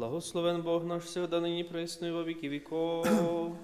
Благословен Бог наш всегда нині присно і во віки віков.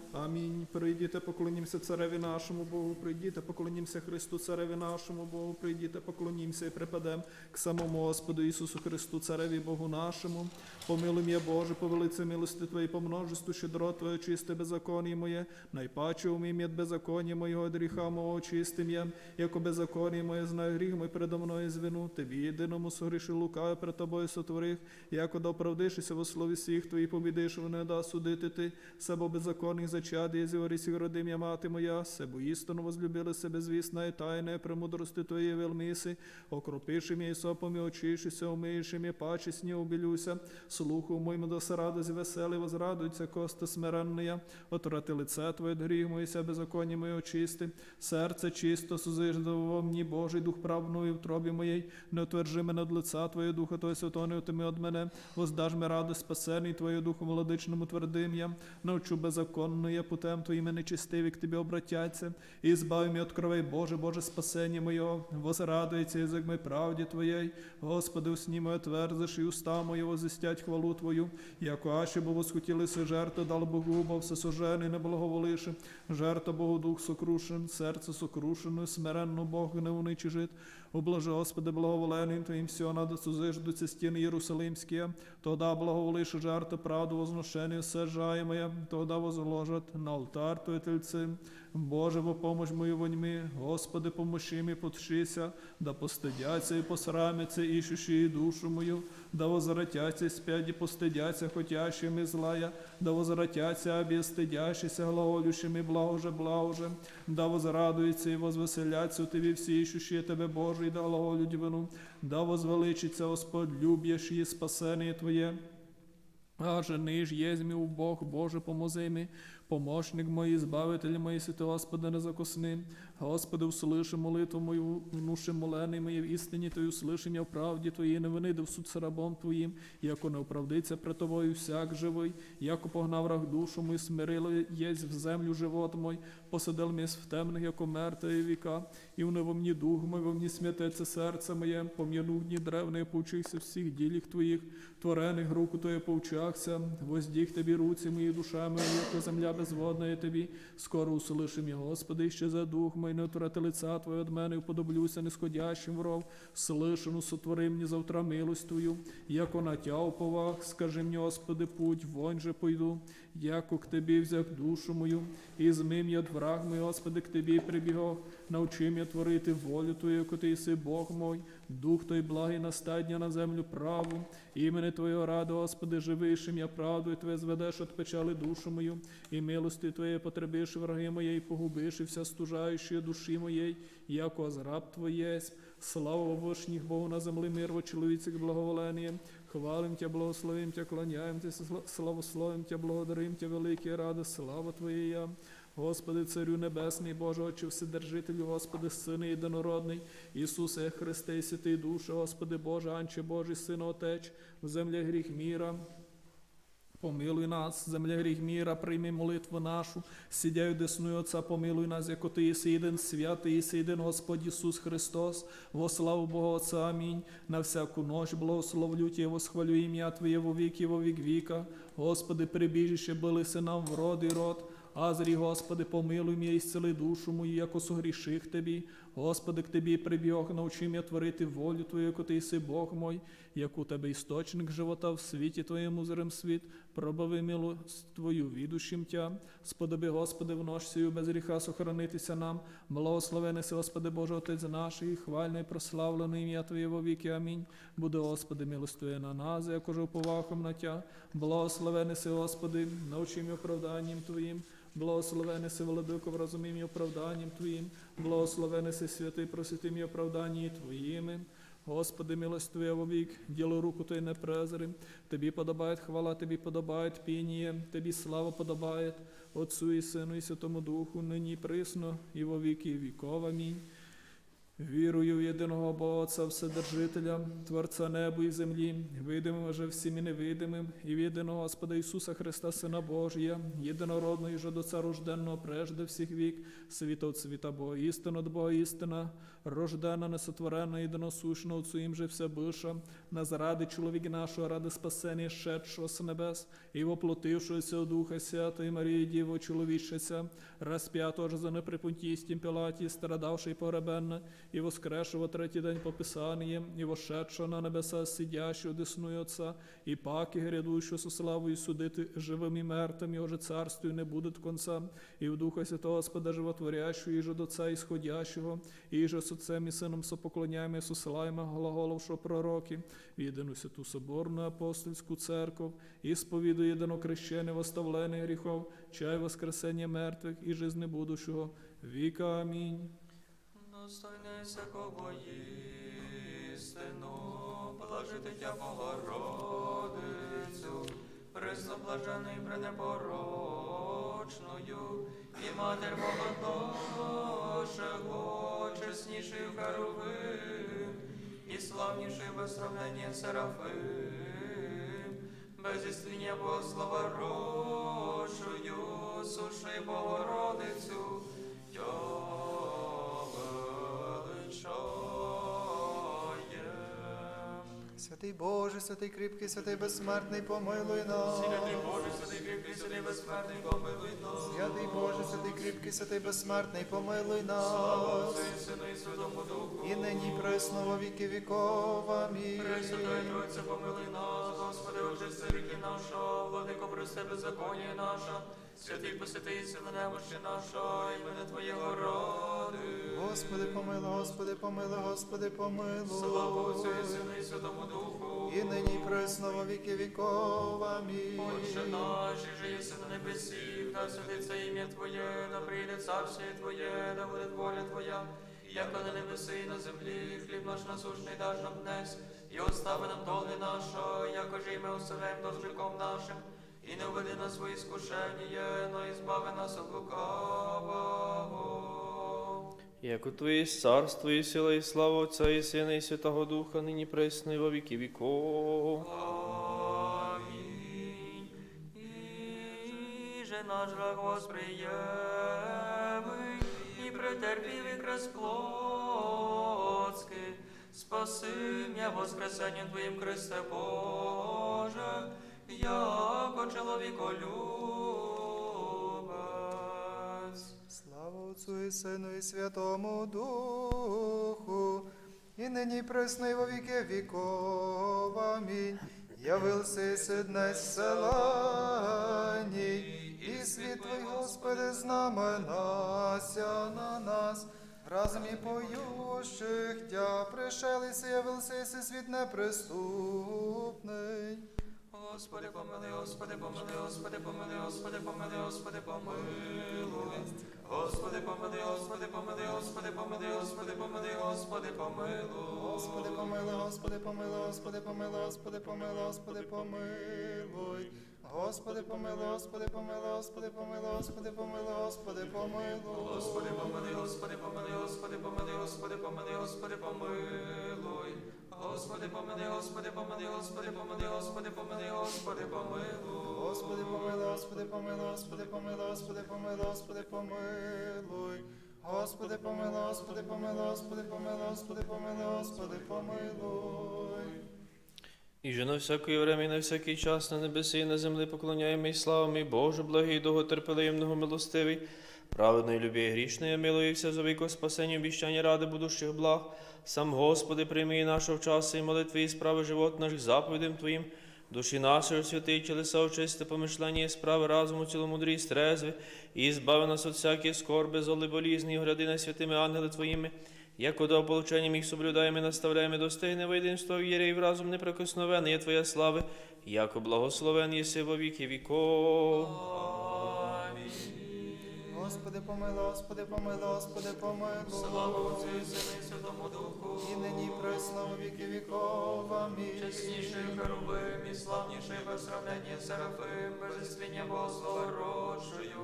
Амінь. Прийдіте, поклонімося цареві нашому Богу, прийдіте, поклонімося Христу, цареві нашому Богу, прийдіте, поклонімося і припадем к самому Господу Ісусу Христу, цареві Богу нашому. Помилуй м'я Боже, по велиці милости Твої, по множеству щедро Твоє, чисте беззаконні моє, найпаче умім від беззаконня моєго, гріха мого очистим я, яко беззаконні моє, знаю гріх мой передо мною звину, Тобі єдиному согріши лукаве перед Тобою сотворив, яко да оправдишися во слові всіх Твої, побідиш, не да судити Ти, себо беззаконних зачад, є зіворісі родим я мати моя, себо істину возлюбили себе звісна і тайне, премудрости Твоєї велмиси, окропиши мій сопом і очишися, умиєши мій паче сні обілюся, слуху моєму да се радость веселий, возрадується коста смиренная, отврати лице Твоє від гріх моє, себе беззаконні моє очисти, серце чисто, сузиждово мені Божий дух правною в тробі моєї, не отвержи мене від лица Твоє духа, Твоє свято не отими від мене, воздаж ми радость спасений Твоє духу молодичному твердим я, навчу беззаконно я путем Твоїми нечистиві к Тобі обратяться, і збави мі от кровей Боже, Боже спасення моє, возрадується язик мой правді Твоєї, Господи, усні моє твердиш, і уста мої возвістять хвалу Твою, яко аші бо восхотілися жертви, дал Богу, бо всесожений не благоволише, жертва Богу дух сокрушен, серце сокрушене, смиренно Бог не уничижит, Облажи, Господи, благоволеним Твоїм все надо сузиждуться стіни Єрусалимські, тогда благоволиш жертву правду возношення сажаємоя, тогда возложат на алтар Твоє тельце. Боже, во помощь мою воньми, Господи, помощи мені, подшися, да постидяться і посрамяться, іщущі душу мою, да возвратяться і постидяться, хотящими злая, да возвратяться, глаголющим и блаже, блаже, да возрадуются і возвеселяться у Тебе всі, ищущие Тебе, Боже, і да глаголють вину, да возвеличиться, Господь, любящий і спасене Твоє. А жени ж єзмі у Бог, Боже, помози ми, помощник мой, збавитель мой, святи Господи, не закосни. Господи, услыши молитву мою, внуши молений моє в істині Твою, услыши я в правді Твоїй, не в суд рабом Твоїм, яко не оправдиться пред Тобою всяк живий, яко погнав враг душу мою, смирило єсть в землю живот мой, посадил міс в темних, яко мертві віка, і в мені дух мой, во мені смятеться серце моє, пом'яну дні древне, повчився всіх діліх Твоїх, творених руку Твоє повчахся, воздіг Тобі руці мої, душа моя, яко земля безводна є Тобі, скоро услыши мій, Господи, ще за дух мой, не отврати лиця Твоє від мене, уподоблюся нисходящим вров, слишену сотвори мені завтра милость Твою, як на Тя скажи мені, Господи, путь, вонь же пойду, яко к Тобі взяв душу мою, і змим я враг мій, Господи, к Тобі прибігав, навчи мене творити волю Твою, яко Ти єси Бог мой, дух Той благий настадня на землю праву, імени Твоєго ради, Господи, живишим я правду, і Твоє зведеш от печали душу мою, і милости Твоєї потребиш враги моєї, погубиши вся стужаючі душі моєї, яко зраб Твоє, слава вошніх Богу на землі мир, во чоловіцях благоволення, хвалим Тя, благословим Тя, клоняєм Тя, славословим Тя, благодарим Тя, великі ради, слава Твоя. Господи, Царю Небесний, Боже, Отче, Вседержителю, Господи, Сини єдинородний, Ісусе Христе, святий душе, Господи Боже, Анче Божий, Син Отеч, в землі гріх міра. Помилуй нас, земля гріх міра, прийми молитву нашу, сидяю десною Отця, помилуй нас, яко Ти єси єдин святий, єси єдин Господь Ісус Христос, во славу Бога Отця, амінь. На всяку ночь благословлю Тя, восхвалю ім'я Твоє во віки, во вік віка. Господи, прибіжище билися нам в род і род. Азрі, Господи, помилуй мій, ісцели душу мою, яко согріших Тобі. Господи, к Тобі прибіг, навчи мене творити волю Твою, яко Ти єси Бог мой, як у Тебе істочник живота в світі Твоєму зрем світ, пробави милость Твою відущим Тя. Сподоби, Господи, в ночь сію без гріха сохранитися нам. Благословений си, Господи Боже, Отець наш, і хвальне і прославлене ім'я Твоє во віки. Амінь. Буде, Господи, милостиве на нас, як уже уповахом на Тя. Благословений си, Господи, навчи мене оправданням Твоїм. Благословений си, Володико, в розумінні оправданням Твоїм, благословений си, святий, просити і оправданні Твоїми. Господи, милость Твоя вовік, діло руку Той не презри. Тобі подобає хвала, Тобі подобає пініє, Тобі слава подобає Отцу і Сину і Святому Духу, нині і присно, і во віки віков. Амінь. Вірую в єдиного Бога Отця Вседержителя, Творця небу і землі, видимим же всім і невидимим, і в єдиного Господа Ісуса Христа, Сина Божія, єдинородного і жодоця рожденного прежде всіх вік, світа от світа Бога, істина от Бога істина, рождена, несотворена, єдиносущна, Отцу їм же вся биша, на заради чоловіка нашого, ради спасення, щедшого з небес, і воплотившогося у Духа Святої Марії, Діво чоловічиця, розп'ятого ж за неприпунтістім Пілаті, страдавши і погребенна, і воскрешого третій день по Писанням, і вошедшого на небеса, сидящого деснує Отця, і паки грядущого со славою судити живим і мертвим, його же царствію не буде конца, і в Духа Святого Господа животворящого, і же до Отця ісходящого, і же з Отцем і Сином сопоклоняємо, і сосилаємо глаголовшого пророки, єдину святу соборну апостольську церкву, і сповідує єдино крещене восставлене гріхов, чай воскресення мертвих і жизни будущого. Віка амінь. Достойний всякого істину, положити тя Богородицю, пресноблажений пренепорочною, і матер Бога нашого, чесніший Херовим, і славніший без сравнення Серафим, без істиння Богослава рощою, суши Богородицю, Святий Боже, святий кріпкий, святий безсмертний, помилуй нас. Святий Боже, святий кріпкий, святий безсмертний, помилуй нас. Святий Боже, святий кріпкий, святий безсмертний, помилуй нас. Отцю і Сину і Святому Духу. І нині пресно во віки віков. Амінь. Пресвятая Тройця, помилуй нас, Господи, очисти ріки наша, владико, прости беззаконня наша, святий посвятий сила немощі наша, імени Твоєго ради. Господи, помилуй, Господи, помилуй, Господи, Слава Отцю і. Сину і Святому Духу. І нині пресно во віки віков. Амінь. Отче наш, же єси на небесі, да святиться ім'я Твоє, да прийде царствие Твоє, да буде воля Твоя, яко на небеси і на землі, хліб наш насущний даш нам днес, і остави нам долги наша, яко ж і ми оставляємо должником нашим, і не введи нас свої скушення, но і збави нас від лукавого. Яко Твоє царство і сила, і слава Отця і Сина, і Святого Духа, нині пресно во віки віков. Амінь. І же наш рак восприємий, і претерпів крест плотський, спаси м'я воскресенням Твоїм Христе Боже, яко чоловіколюбець. Отцу і Сину і Святому Духу, і нині пресно і во віки віков. Амінь. Явився си днес селані, і світ Твій, Господи, знаменася на нас. Разом і поющих тя пришелися, явився си світ неприступний. Господи, помилуй, Господи, помилуй, Господи, помилуй, Господи, помилуй, Господи, помилуй. Господи, помилуй, Господи, помилуй, Господи, помилуй, Господи, помилуй, Господи, помилуй. Господи, помилуй, Господи, помилуй, Господи, помилуй, Господи, помилуй, Господи, помилуй. Господи, помилуй, Господи, помилуй, Господи, помилуй, Господи, помилуй, Господи, помилуй. Господи, помилуй, Господи, помилуй, Господи, помилуй, Господи, помилуй, Господи, помилуй. Господи, помилуй, Господи, помилуй, Господи, помилуй, Господи, помилуй, Господи, помилуй. Господи, помилуй, Господи, помилуй, Господи, помилуй, Господи, помилуй, Господи, помилуй. Господи, помилуй, Господи, помилуй, Господи, помилуй, Господи, помилуй, Господи, помилуй. І же на всякої время, і на всякий час на небесі і на землі поклоняємо і славимо, і Боже, благий, довготерпеливного, милостивий, праведної любі грішної, милується за віко спасення, обіщання ради будущих благ. Сам Господи, прийми і нашого часу, і молитви, і справи живот наших заповідям Твоїм, душі нашої святий, тілеса очисти, помишлення і справи разуму, ціломудрі і стрезві, і збави нас від всякої скорби, золи болізні, і гради нас святими ангели Твоїми, Яко до ополченням їх соблюдаємо і наставляємо достойне воєдинство в вірі і в разум неприкосновене є Твоя слави, яко благословен єси во віки віков. Господи, помилуй, Господи, помилуй, Господи, помилуй. Слава Отцю і Сину і Святому Духу. І нині пресно во віки віков. Амінь. Чесніший Херувим і славніший без сравнення Серафим, без істиння Богослова рочою,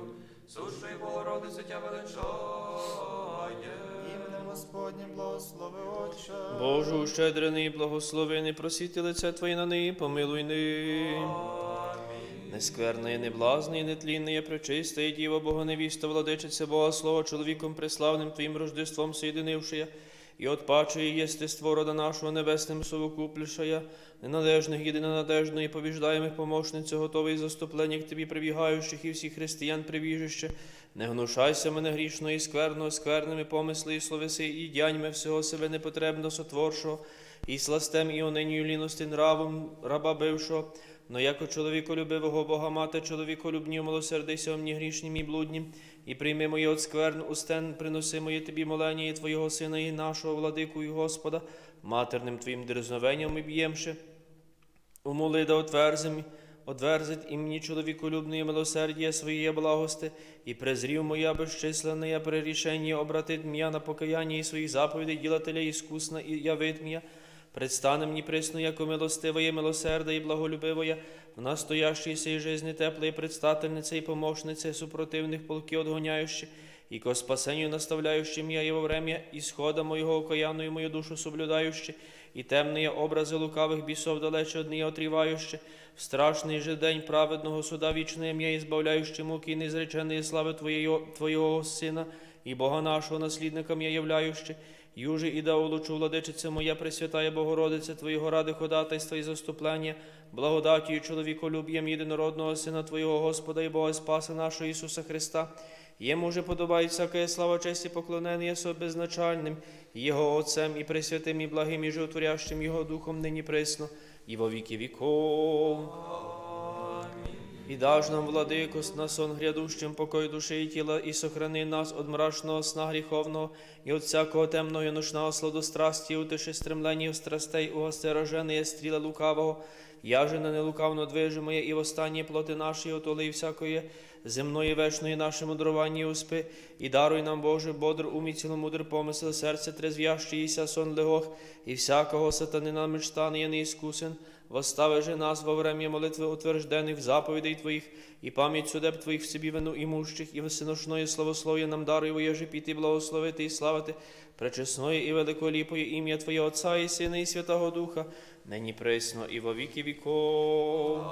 сушою Богородицю тя величає. Іменем Господнім благослови Отче. Божу щедрений, благословений, просіти лице Твоє на неї, помилуй ни. Нескверне, неблазне, нетлінне, пречисте, Діва Бога невіста, владичиця Бога, Слова, чоловіком преславним Твоїм рождеством соєдинивши, і отпачує єстество рода нашого небесним совокуплішая, неналежних, єдинонадежної, побіждаємих помощниця, готовий заступлення к Тобі прибігаючих і всіх християн прибіжище. Не гнушайся мене грішного і скверного, скверними помисли і словеси, і дяньми всього себе непотребно сотворшого, і сластем, і онинію ліності нравом раба бившого, но яко чоловіколюбивого Бога мати, чоловіколюбні, милосердися мені грішнім і блуднім, і прийми моє от скверн устен, приноси моє тобі молення і Твого Сина, і нашого владику і Господа, матерним Твоїм дерзновенням і б'ємши. Умоли да отверзим, отверзить і мені чоловіколюбне милосердія своє благости, і презрів моя безчисленне прирішення обратить м'я на покаяння і своїх заповідей, ділателя іскусна і явит м'я. Предстане мені присно, яко милостивоє, милосерда і благолюбивоя, в настоящій сей жизни теплої предстательнице і помощнице супротивних полки отгоняюще, і ко спасенню наставляющим я і во время ісхода моєго окаянную мою душу соблюдаючи, і темні образи лукавих бісов далече од неї отріваючи, в страшний же день праведного суда вічне м'я ізбавляючи муки і незреченої слави Твоєго, Твоєго Сина і Бога нашого наслідника м'я являючи, Южі і да улучу, владичиця моя Пресвятая Богородиця, Твоєго ради ходатайства і заступлення, благодатію чоловіколюб'ям єдинородного Сина Твоєго Господа і Бога Спаса нашого Ісуса Христа. Йому же подобають всяка слава, честь і поклонення со Його Отцем і Пресвятим, і благим, і животворящим Його Духом нині присно, і во віки віков. І даж нам, владико, на сон грядущим покой душі і тіла, і сохрани нас од мрачного сна гріховного, і от всякого темного і ночного сладострасті, утиши стремлення страстей, угости роженої стріла лукавого, я же на нелукавно движи моє, і в останні плоти наші, отоли всякої земної вечної наше мудрування успи, і даруй нам, Боже, бодр, умі, ціломудр, помисел, серце трезвящийся, сон легох, і всякого сатанина мечтання неіскусен, Восстави же нас во время молитви утверждених заповідей Твоїх, і пам'ять судеб Твоїх в собі вину імущих, і всеношної славослов'я нам даруй воєжи піти, благословити і славити, пречесної і великоліпої ім'я Твоє Отця і Сина, і Святого Духа, нині присно і во віки віков.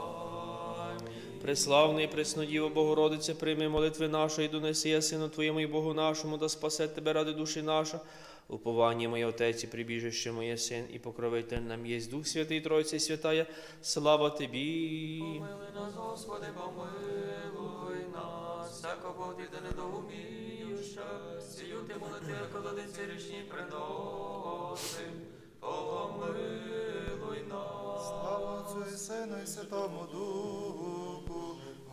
Преславний, преснодіво Богородице, прийми молитви нашої, донеси я Сину Твоєму і Богу нашому, да спасе Тебе ради душі наша. Уповання моє Отець і прибіжище моє син, і покровитель нам єсть Дух Святий Тройці Святая, слава Тобі. Помилуй нас, Господи, помилуй нас, всяко Богді да недоуміюще, сію ти молити, колодиці річні приносим, помилуй нас. Слава Отцю і Сину і Святому Духу.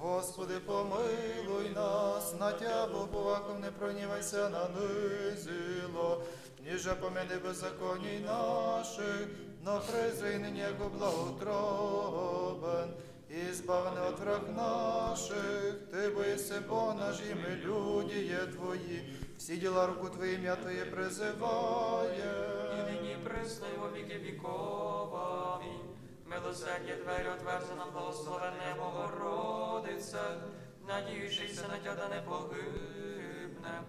Господи, помилуй нас, на тябу поваком не пронівайся на низило, ніже помини беззаконій наших, но призрий нині, яко благотробен, і збавлений от враг наших, ти боїшся Бог наш, і ми люди є твої, всі діла руку Твої ім'я Твоє призиває. І нині присно, во віки віков. Амінь. Милосердя двері отверзи нам благословенне Богородице, надіючися на тя да не погибне.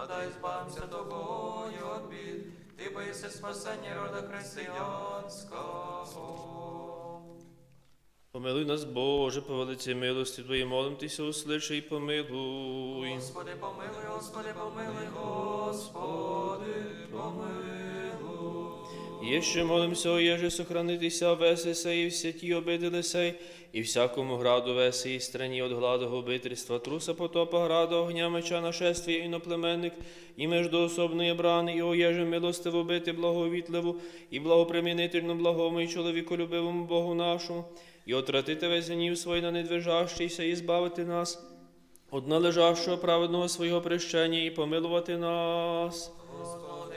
Надай збавимся тобою от бід, ти боїся спасення рода християнського. Помилуй нас, Боже, по велиці милості Твої, молим Тися, услиши і помилуй. Господи, помилуй, Господи, помилуй, Господи, помилуй. Є ще молимся, о єже сохранитися весеся і всі ті обидили сей, і всякому граду веси і страні от гладого обительства, труса потопа, града, огня, меча, нашествія, іноплеменник, і междоособної брани, і о єже милостиво бити, благовітливу, і благопримінительну благому, і чоловіколюбивому Богу нашому, і отратити весь гнів на недвижащийся, і збавити нас од належащого праведного свого прещення, і помилувати нас. Господи,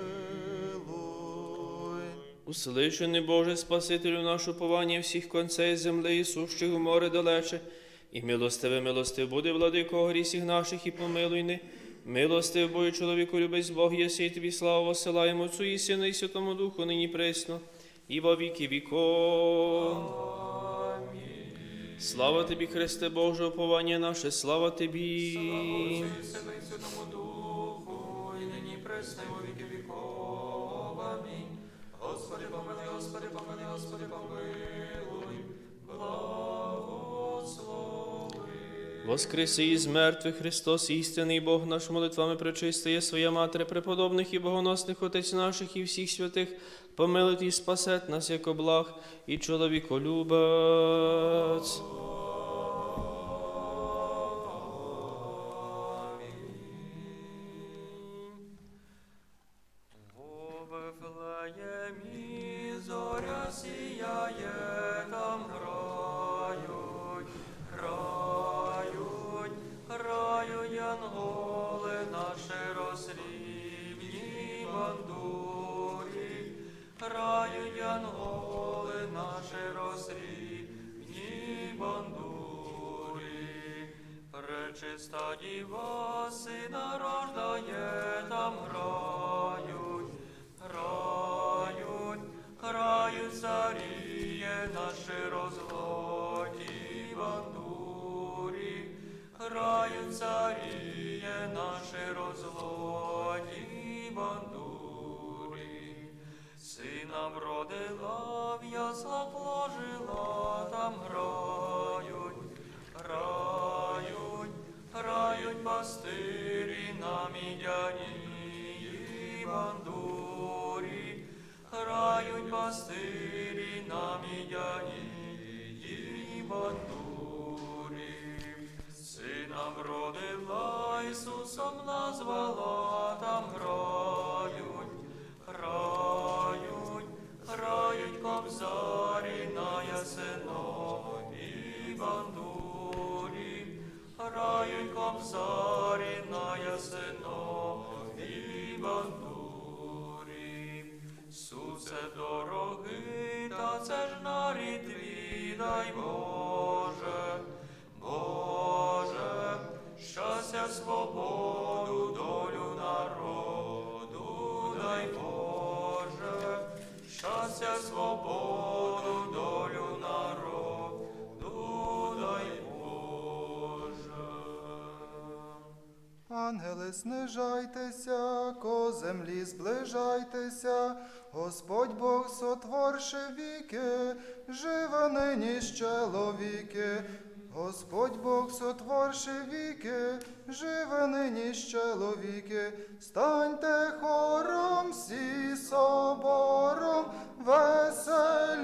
Услишений Боже, Спасителю нашу повання всіх концей земли і сущих у море далече, і милостиве милостив буде, владико грісіх наших, і помилуй не. Милостив Боже, чоловіку, любець Бог, єси, і тобі славу посилаємо Отцу і Сину, і Святому Духу, нині пресно, і во віки віков. Слава тобі, Христе Боже, уповання наше, слава тобі. І Сину, і Святому Духу, і нині пресне во віки віков. Господи, помилуй, Господи, помилуй, Господи, помилуй. Благослови. Воскреси із мертвих Христос, істинний Бог наш молитвами пречистиє своя Матері преподобних і богоносних Отець наших і всіх святих, помилуй і спасет нас, як облаг і чоловіколюбець. Вродила, в яслах ложила, там грають, грають, грають пастирі на мідяній бандурі, грають пастирі на мідяній бандурі. Сина вродила, Ісусом назвала, грають кобзарі на ясиновій бандурі. Суце дорогий, та це ж нарід твій, дай Боже, Боже, щастя, свободу, долю народу, дай Боже, щастя, свободу, Ангели, снижайтеся, ко землі зближайтеся, Господь Бог сотворши віки, живе нині з чоловіки. Господь Бог сотворши віки, живе нині з чоловіки. Станьте хором всі собором, веселітеся,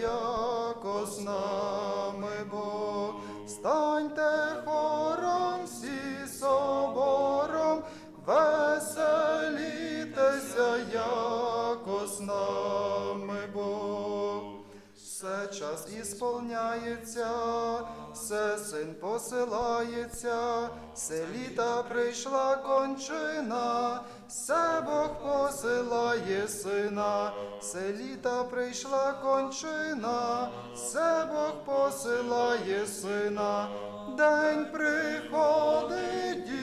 яко з нами Бог. Станьте хором Час ісполняється, все син посилається, все літа прийшла кончина, все Бог посилає сина, все літа прийшла кончина, все Бог посилає сина, день приходить,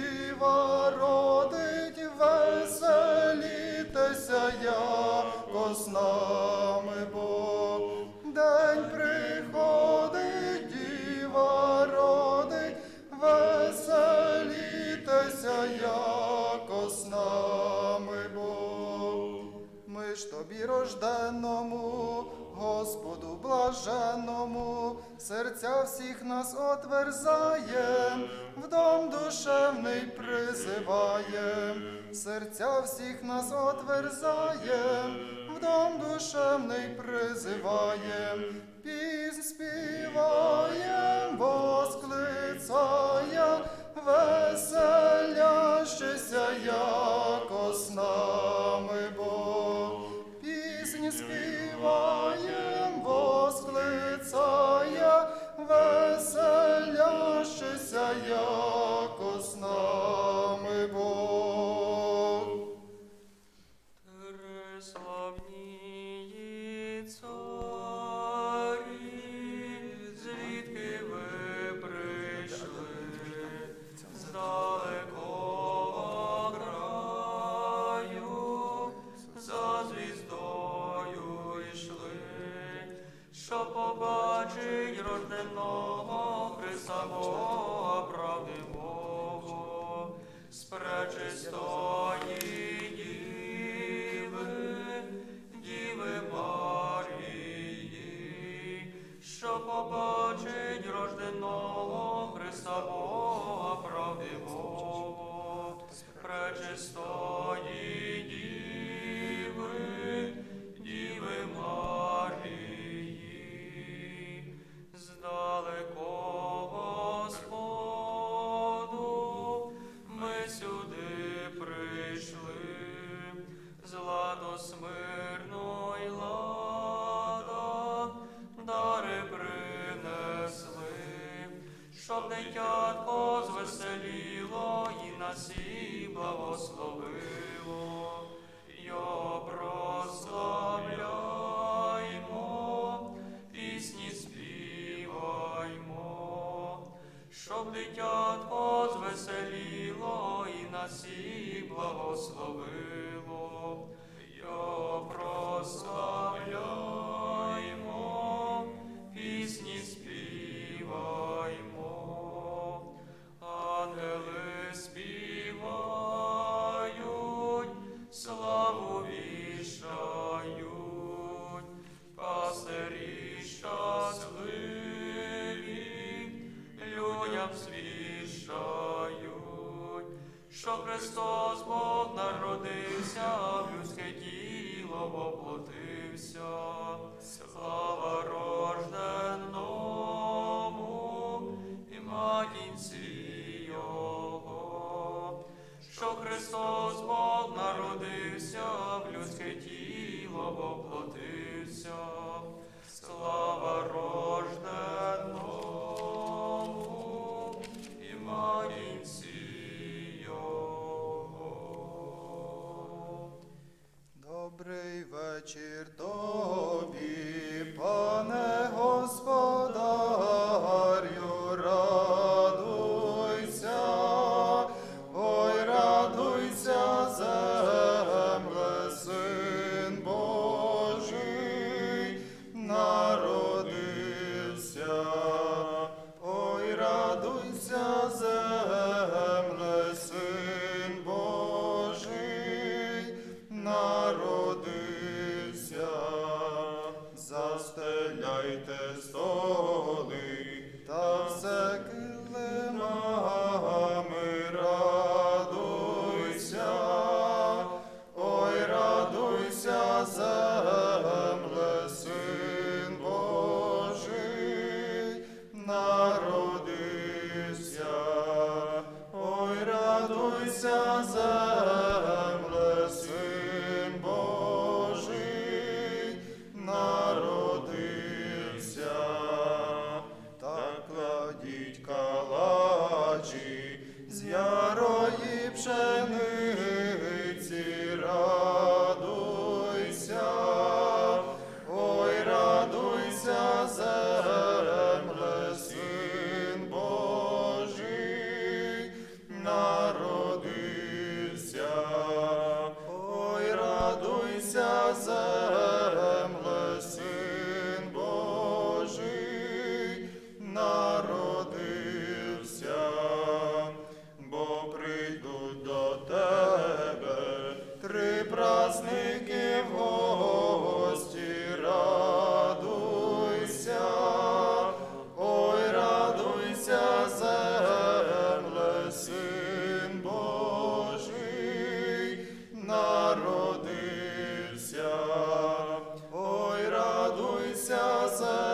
всіх нас отверзає, в дом душевний призиває, серця всіх нас отверзає, в дом душевний призиваєм, побачить рожденого Христа Бога правдивого, пречистого. Сі благословило, Його просто. що Христос Бог народився, в людське тіло воплотився, слава рожденому і Марінці Його. Добрий вечір. Gaza.